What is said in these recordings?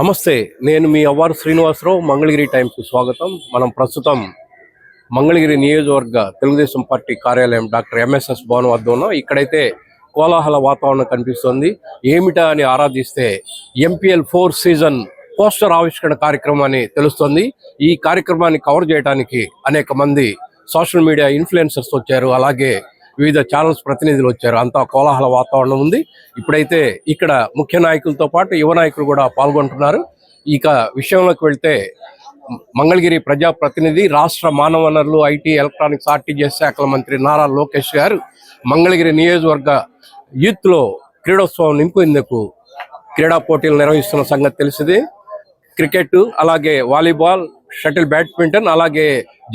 నమస్తే నేను మీ అవ్వారు శ్రీనివాసరావు మంగళగిరి టైంకు స్వాగతం. మనం ప్రస్తుతం మంగళగిరి నియోజకవర్గ తెలుగుదేశం పార్టీ కార్యాలయం డాక్టర్ ఎంఎస్ఎస్ భవన్ వద్ద ఉన్నాం. ఇక్కడైతే కోలాహల వాతావరణం కనిపిస్తోంది. ఏమిటా అని ఆరాధిస్తే ఎంపీఎల్ ఫోర్ సీజన్ పోస్టర్ ఆవిష్కరణ కార్యక్రమాన్ని తెలుస్తోంది. ఈ కార్యక్రమాన్ని కవర్ చేయడానికి అనేక మంది సోషల్ మీడియా ఇన్ఫ్లుయెన్సర్స్ వచ్చారు. అలాగే వివిధ ఛానల్స్ ప్రతినిధులు వచ్చారు. అంతా కోలాహల వాతావరణం ఉంది. ఇప్పుడైతే ఇక్కడ ముఖ్య నాయకులతో పాటు యువ నాయకులు కూడా పాల్గొంటున్నారు. ఇక విషయంలోకి వెళ్తే మంగళగిరి ప్రజా ప్రతినిధి రాష్ట్ర మానవ వనరులు ఐటీ ఎలక్ట్రానిక్స్ ఆర్టీజీఎస్ శాఖల మంత్రి నారా లోకేష్ గారు మంగళగిరి నియోజకవర్గ యూత్లో క్రీడోత్సవం నింపేందుకు క్రీడా పోటీలు నిర్వహిస్తున్న సంగతి తెలిసింది. క్రికెట్ అలాగే వాలీబాల్ షటిల్ బ్యాడ్మింటన్ అలాగే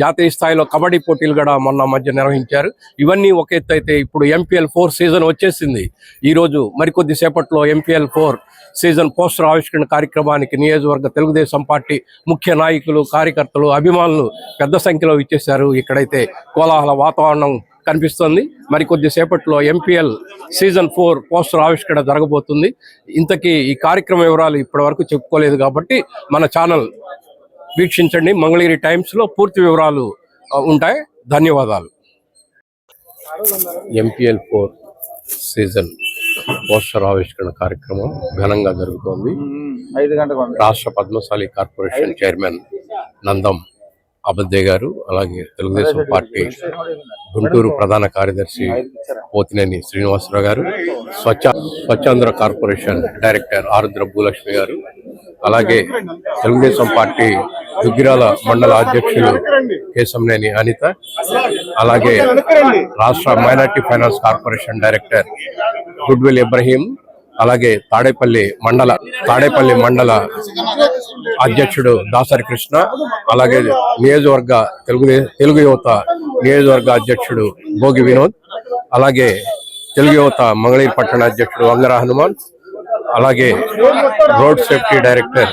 జాతీయ స్థాయిలో కబడ్డీ పోటీలు కూడా మొన్న మధ్య నిర్వహించారు. ఇవన్నీ ఒక ఎత్తు అయితే ఇప్పుడు ఎంపీఎల్ ఫోర్ సీజన్ వచ్చేసింది. ఈ రోజు మరికొద్ది సేపట్లో ఎంపీఎల్ ఫోర్ సీజన్ పోస్టర్ ఆవిష్కరణ కార్యక్రమానికి నియోజకవర్గ తెలుగుదేశం పార్టీ ముఖ్య నాయకులు కార్యకర్తలు అభిమానులు పెద్ద సంఖ్యలో ఇచ్చేశారు ఇక్కడైతే కోలాహల వాతావరణం కనిపిస్తుంది. మరికొద్ది సేపట్లో ఎంపీఎల్ సీజన్ ఫోర్ పోస్టర్ ఆవిష్కరణ జరగబోతుంది. ఇంతకీ ఈ కార్యక్రమ వివరాలు ఇప్పటి వరకు చెప్పుకోలేదు కాబట్టి మన ఛానల్ వీక్షించండి. మంగళగిరి టైమ్స్లో పూర్తి వివరాలు ఉంటాయి. ధన్యవాదాలు. ఎంపీఎల్ ఫోర్ సీజన్ పోస్టర్ ఆవిష్కరణ కార్యక్రమం ఘనంగా జరుగుతోంది. రాష్ట్ర పద్మశాలి కార్పొరేషన్ చైర్మన్ నందం అబద్దే గారు అలాగే తెలుగుదేశం పార్టీ గుంటూరు ప్రధాన కార్యదర్శి పోతినేని శ్రీనివాసరావు గారు స్వచ్ఛ స్వచ్ఛాంధ్ర కార్పొరేషన్ డైరెక్టర్ ఆరుద్ర భూలక్ష్మి గారు అలాగే తెలుగుదేశం పార్టీ దుగ్గిరాల మండల అధ్యక్షులు కేశంనేని అనిత అలాగే రాష్ట్ర minority finance corporation director goodwill Ibrahim అలాగే తాడేపల్లి మండల తాడేపల్లి మండల అధ్యక్షుడు దాసరి కృష్ణ అలాగే నియోజకవర్గ తెలుగు తెలుగు యువత నియోజకవర్గ అధ్యక్షుడు భోగి వినోద్ అలాగే తెలుగు యువత మంగళీర్ పట్టణ అధ్యక్షుడు వంగర హనుమాన్ అలాగే రోడ్ సేఫ్టీ డైరెక్టర్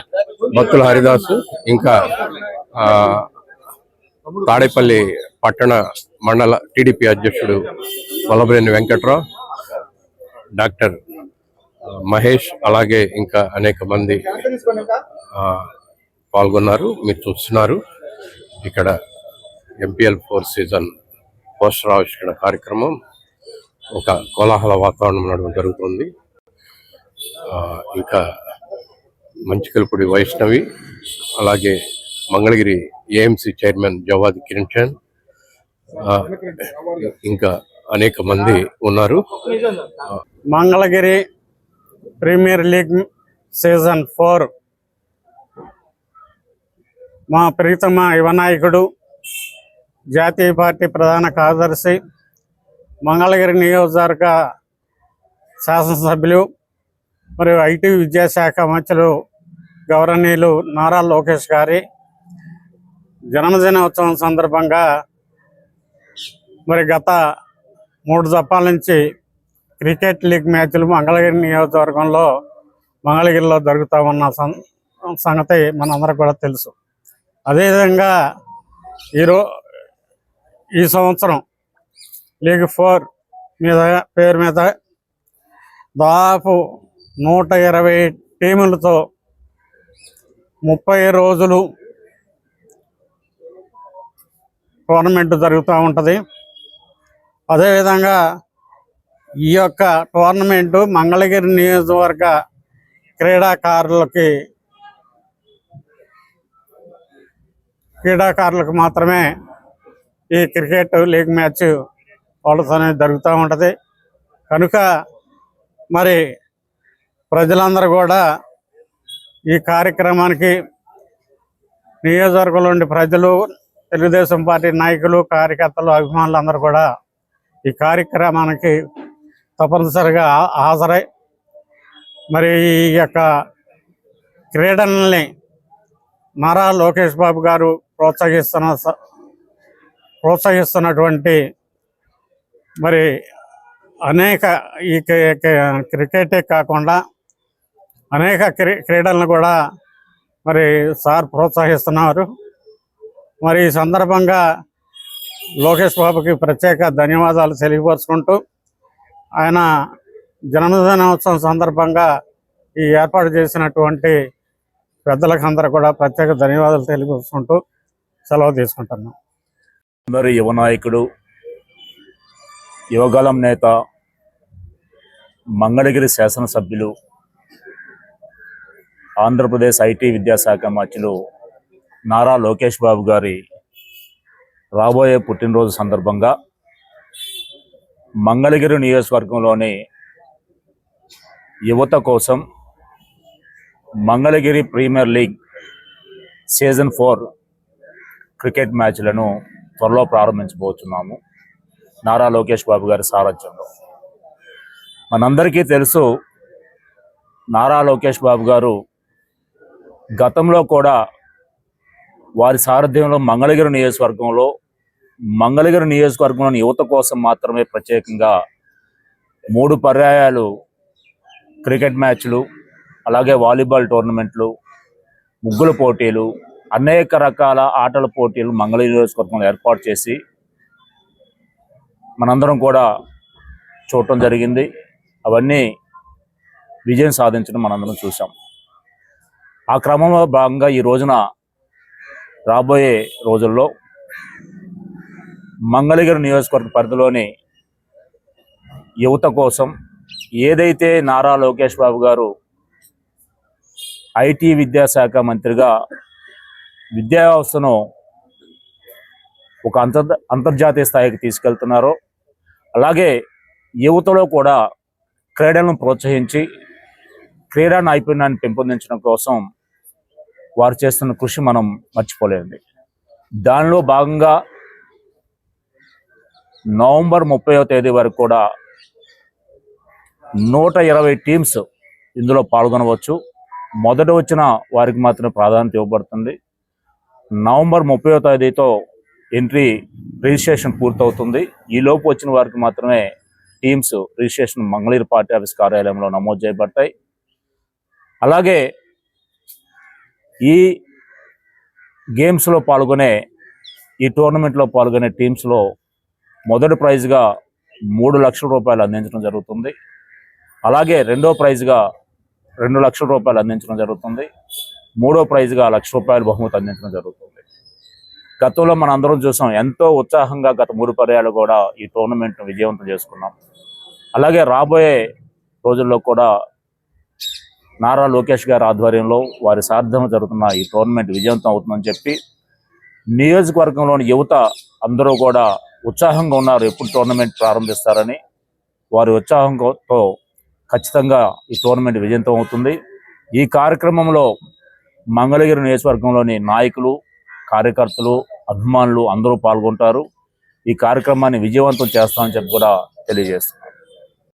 భక్తుల హరిదాసు ఇంకా ఆ, తాడేపల్లి పట్టణ మండల టీడీపీ అధ్యక్షుడు వల్లభనేని వెంకట్రావు డాక్టర్ మహేష్ అలాగే ఇంకా అనేక మంది ఆ, పాల్గొన్నారు మీరు చూస్తున్నారు. ఇక్కడ ఎంపీఎల్ ఫోర్ సీజన్ పోస్టర్ ఆవిష్కరణ కార్యక్రమం ఒక కోలాహల వాతావరణం నడవడం జరుగుతుంది. ఇంకా మంచికల్పూడి వైష్ణవి అలాగే మంగళగిరి ఏఎంసీ చైర్మన్ జవాద్ కిరణ్ చంద్. ఇంకా అనేక మంది ఉన్నారు. Mangalagiri premier league season four. మా ప్రీతమ యువ నాయకుడు జాతీయ పార్టీ ప్రధాన కార్యదర్శి మంగళగిరి నియోజకవర్గ శాసనసభ్యులు మరియు ఐటీ విద్యాశాఖ మంత్రులు గౌరవనీయులు నారా లోకేష్ గారి జన్మదినోత్సవం సందర్భంగా మరి గత మూడు దప్పాల నుంచి క్రికెట్ లీగ్ మ్యాచ్లు మంగళగిరి నియోజకవర్గంలో మంగళగిరిలో జరుగుతూ ఉన్న సం- సంగతి మనందరికి కూడా తెలుసు. అదేవిధంగా ఈరో ఈ సంవత్సరం లీగ్ ఫోర్ మీద పేరు మీద దాదాపు నూట ఇరవై టీములతో ముప్పై రోజులు టోర్నమెంట్ జరుగుతూ ఉంటుంది. అదేవిధంగా ఈ యొక్క టోర్నమెంటు మంగళగిరి నియోజకవర్గ క్రీడాకారులకి క్రీడాకారులకు మాత్రమే ఈ క్రికెట్ లీగ్ మ్యాచ్ వాళ్ళతోనే జరుగుతూ ఉంటుంది. కనుక మరి ప్రజలందరూ కూడా ఈ కార్యక్రమానికి నియోజకవర్గంలోని ప్రజలు తెలుగుదేశం పార్టీ నాయకులు కార్యకర్తలు అభిమానులు అందరూ కూడా ఈ కార్యక్రమానికి తప్పనిసరిగా హాజరై మరి ఈ యొక్క క్రీడల్ని నారా లోకేష్ బాబు గారు ప్రోత్సహిస్తున్న స- ప్రోత్సహిస్తున్నటువంటి మరి అనేక ఈ క్రికెటే కాకుండా అనేక క్రీ క్రీడలను కూడా మరి సార్ ప్రోత్సహిస్తున్నారు. మరి ఈ సందర్భంగా లోకేష్ బాబుకి ప్రత్యేక ధన్యవాదాలు తెలియపరుచుకుంటూ ఆయన జన్మదినోత్సవం సందర్భంగా ఈ ఏర్పాటు చేసినటువంటి పెద్దలకు అందరూ కూడా ప్రత్యేక ధన్యవాదాలు తెలియపరుచుకుంటూ సెలవు తీసుకుంటున్నాం. అందరు యువ నాయకుడు యువగలం నేత మంగళగిరి శాసనసభ్యులు ఆంధ్రప్రదేశ్ ఐటీ విద్యాశాఖ మంత్రులు నారా లోకేష్ బాబు గారి రాబోయే పుట్టినరోజు సందర్భంగా మంగళగిరి నియోజకవర్గంలోని యువత కోసం Mangalagiri premier league season four cricket మ్యాచ్లను త్వరలో ప్రారంభించబోతున్నాము. నారా లోకేష్ బాబు గారి సారథ్యంలో. మనందరికీ తెలుసు నారా లోకేష్ బాబు గారు గతంలో కూడా వారి సారథ్యంలో మంగళగిరి నియోజకవర్గంలో మంగళగిరి నియోజకవర్గంలోని యువత కోసం మాత్రమే ప్రత్యేకంగా మూడు పర్యాయాలు క్రికెట్ మ్యాచ్లు అలాగే వాలీబాల్ టోర్నమెంట్లు ముగ్గుల పోటీలు అనేక రకాల ఆటల పోటీలు మంగళగిరి నియోజకవర్గంలో ఏర్పాటు చేసి మనందరం కూడా చూడటం జరిగింది. అవన్నీ విజయం సాధించడం మనందరం చూసాం ఆ క్రమంలో భాగంగా ఈ రోజున రాబోయే రోజుల్లో మంగళగిరి నియోజకవర్గ పరిధిలోని యువత కోసం ఏదైతే నారా లోకేష్ బాబు గారు ఐటీ విద్యాశాఖ మంత్రిగా విద్యా వ్యవస్థను ఒక అంతర్ అంతర్జాతీయ స్థాయికి తీసుకెళ్తున్నారో అలాగే యువతలో కూడా క్రీడలను ప్రోత్సహించి క్రీడా నైపుణ్యాన్ని పెంపొందించడం కోసం వారు చేస్తున్న కృషి మనం మర్చిపోలేండి దానిలో భాగంగా నవంబర్ ముప్పైవ తేదీ వరకు కూడా నూట ఇరవై టీమ్స్ ఇందులో పాల్గొనవచ్చు. మొదట వచ్చిన వారికి మాత్రమే ప్రాధాన్యత ఇవ్వబడుతుంది. నవంబర్ ముప్పైవ తేదీతో ఎంట్రీ రిజిస్ట్రేషన్ పూర్తవుతుంది. ఈ లోపు వచ్చిన వారికి మాత్రమే teams registration Mangalagiri party office కార్యాలయంలో నమోదు చేయబడతాయి. అలాగే ఈ గేమ్స్లో పాల్గొనే ఈ టోర్నమెంట్లో పాల్గొనే టీమ్స్లో మొదటి ప్రైజ్గా మూడు లక్షల రూపాయలు అందించడం జరుగుతుంది. అలాగే రెండో ప్రైజ్గా రెండు లక్షల రూపాయలు అందించడం జరుగుతుంది. మూడో ప్రైజ్గా లక్ష రూపాయలు బహుమతి అందించడం జరుగుతుంది. గతంలో మనం అందరం చూసాం ఎంతో ఉత్సాహంగా గత మూడు పర్యాలు కూడా ఈ టోర్నమెంట్ విజయవంతం చేసుకున్నాం. అలాగే రాబోయే రోజుల్లో కూడా నారా లోకేష్ గారి ఆధ్వర్యంలో వారి సార్థం జరుగుతున్న ఈ టోర్నమెంట్ విజయవంతం అవుతుందని చెప్పి నియోజకవర్గంలోని యువత అందరూ కూడా ఉత్సాహంగా ఉన్నారు. ఎప్పుడు టోర్నమెంట్ ప్రారంభిస్తారని వారి ఉత్సాహంతో ఖచ్చితంగా ఈ టోర్నమెంట్ విజయవంతం అవుతుంది. ఈ కార్యక్రమంలో మంగళగిరి నియోజకవర్గంలోని నాయకులు కార్యకర్తలు అభిమానులు అందరూ పాల్గొంటారు. ఈ కార్యక్రమాన్ని విజయవంతం చేస్తామని చెప్పి కూడా తెలియజేస్తాం